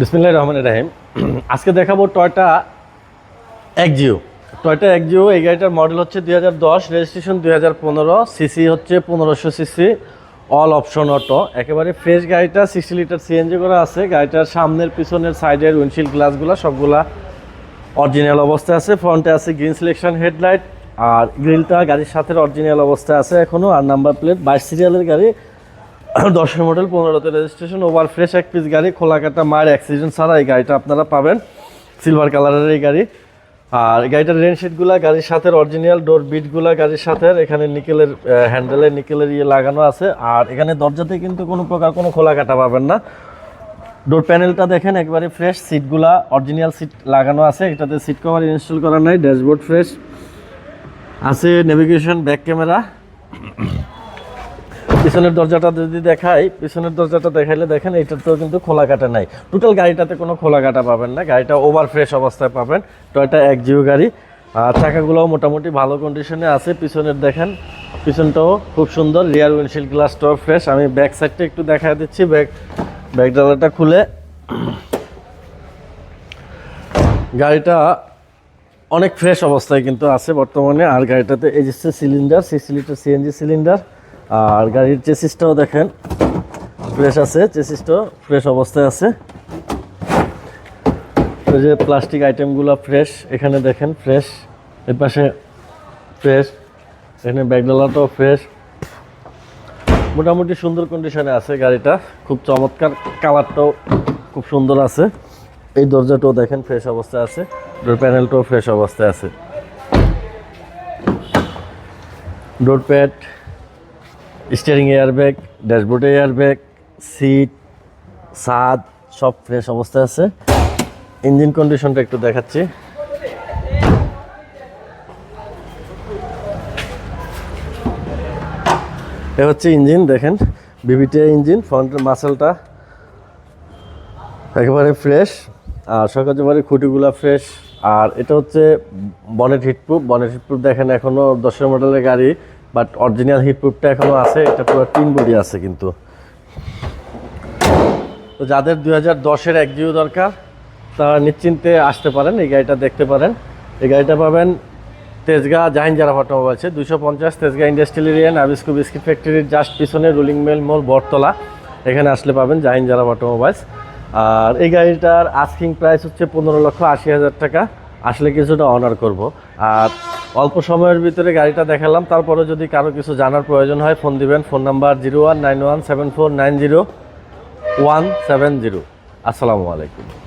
বিসমিল্লাহ রহমান রাহিম। আজকে দেখাবো টয়টা একজিও টয়টা একজিও এই গাড়িটার মডেল হচ্ছে দুই হাজার দশ রেজিস্ট্রেশন দুই হাজার পনেরো সিসি হচ্ছে পনেরোশো সিসি অল অপশন অটো একেবারে ফ্রেশ গাড়িটা সিক্সটি লিটার সিএনজি করা আছে। গাড়িটার সামনের, পিছনের সাইডের উইন্ডশিল্ড গ্লাসগুলো সবগুলা অরিজিনাল অবস্থায় আছে। ফ্রন্টে আছে গ্রিন সিলেকশন হেডলাইট আর গ্রিলটা গাড়ির সাথে অরিজিনাল অবস্থায় আছে এখনও আর নাম্বার প্লেট বাইশ সিরিয়ালের গাড়ি। দশের মডেল, পনেরোতে রেজিস্ট্রেশন ওভার ফ্রেশ এক পিস গাড়ি খোলা কাটা মায়ের অ্যাক্সিডেন্ট ছাড়া এই গাড়িটা আপনারা পাবেন। সিলভার কালারের এই গাড়ি। আর গাড়িটার রেন শিটগুলা গাড়ির সাথে অরিজিনাল ডোর বিটগুলা গাড়ির সাথে এখানে নিকেলের হ্যান্ডেলে নিকেলের ইয়ে লাগানো আছে। আর এখানে দরজাতে কিন্তু কোনো প্রকার কোনো খোলা কাটা পাবেন না। ডোর প্যানেলটা দেখেন, একবারে ফ্রেশ সিটগুলা অরিজিনাল সিট লাগানো আছে। এটাতে সিট কভার ইনস্টল করা নাই ড্যাশবোর্ড ফ্রেশ আছে নেভিগেশন ব্যাক ক্যামেরা পিছনের দরজাটা যদি দেখাই, পিছনের দরজাটা দেখাইলে দেখেন এইটাতেও কিন্তু খোলা কাটা নাই। টোটাল গাড়িটাতে কোনো খোলা কাটা পাবেন না, গাড়িটা ওভার ফ্রেশ অবস্থায় পাবেন। টয়টা এক জিও গাড়ি। আর চাকাগুলোও মোটামুটি ভালো কন্ডিশনে আছে। পিছনের দেখেন, পিছনটাও খুব সুন্দর রিয়ার উইন্ডশিল্ড গ্লাসটাও ফ্রেশ আমি ব্যাক সাইডটা একটু দেখা দিচ্ছি ব্যাক ব্যাক ডালাটা খুলে। গাড়িটা অনেক ফ্রেশ অবস্থায় কিন্তু আছে বর্তমানে। আর গাড়িটাতে এই যে cylinder six litre CNG cylinder. আর গাড়ির চেসিসটাও দেখেন ফ্রেশ আছে, চেসিসটাও ফ্রেশ অবস্থায় আছে। এই যে প্লাস্টিক আইটেমগুলো ফ্রেশ এখানে দেখেন ফ্রেশ এর পাশে ফ্রেশ এখানে ব্যাগডালাটাও ফ্রেশ মোটামুটি সুন্দর কন্ডিশনে আছে গাড়িটা, খুব চমৎকার কালারটাও খুব সুন্দর আছে। এই দরজাটাও দেখেন ফ্রেশ অবস্থায় আছে ডোর প্যানেলটাও ফ্রেশ অবস্থায় আছে। ডোর প্যাড স্টিয়ারিং এয়ারব্যাগ ড্যাশবোর্ডে এয়ারব্যাগ সিট সাদ, সব ফ্রেশ অবস্থায় আছে। ইঞ্জিন কন্ডিশনটা একটু দেখাচ্ছি। এ হচ্ছে ইঞ্জিন দেখেন। বিবিটিআই ইঞ্জিন ফ্রন্টের মাসেলটা একেবারে ফ্রেশ আর সকাল বাড়ির খুঁটিগুলো ফ্রেশ আর এটা হচ্ছে বনেট হিটপ্রুফ বনেট হিটপ্রুফ দেখেন এখনও দশের মডেলের গাড়ি। বাট অরিজিনাল হিটপ্রুফটা এখনও আছে, এটা পুরো তিন বডি আছে কিন্তু। তো যাদের দুই হাজার দশের এক জিও দরকার, তারা নিশ্চিন্তে আসতে পারেন, এই গাড়িটা দেখতে পারেন। এই গাড়িটা পাবেন তেজগাঁ জাহিন জারা আছে দুশো পঞ্চাশ Tejgaon industrial area, Nabisco biscuit ফ্যাক্টরির জাস্ট পিছনে রুলিং মেল মোল বটতলা। এখানে আসলে পাবেন জাহিন জারা অটোমোবাইলস। আর এই গাড়িটার আস্কিং প্রাইস হচ্ছে পনেরো লক্ষ আশি হাজার টাকা। আসলে কিছুটা অনার করব। আর অল্প সময়ের ভিতরে গাড়িটা দেখালাম, তারপরে যদি কারও কিছু জানার প্রয়োজন হয় ফোন দিবেন। Phone number zero one nine one seven four nine zero one seven zero আসসালামু আলাইকুম।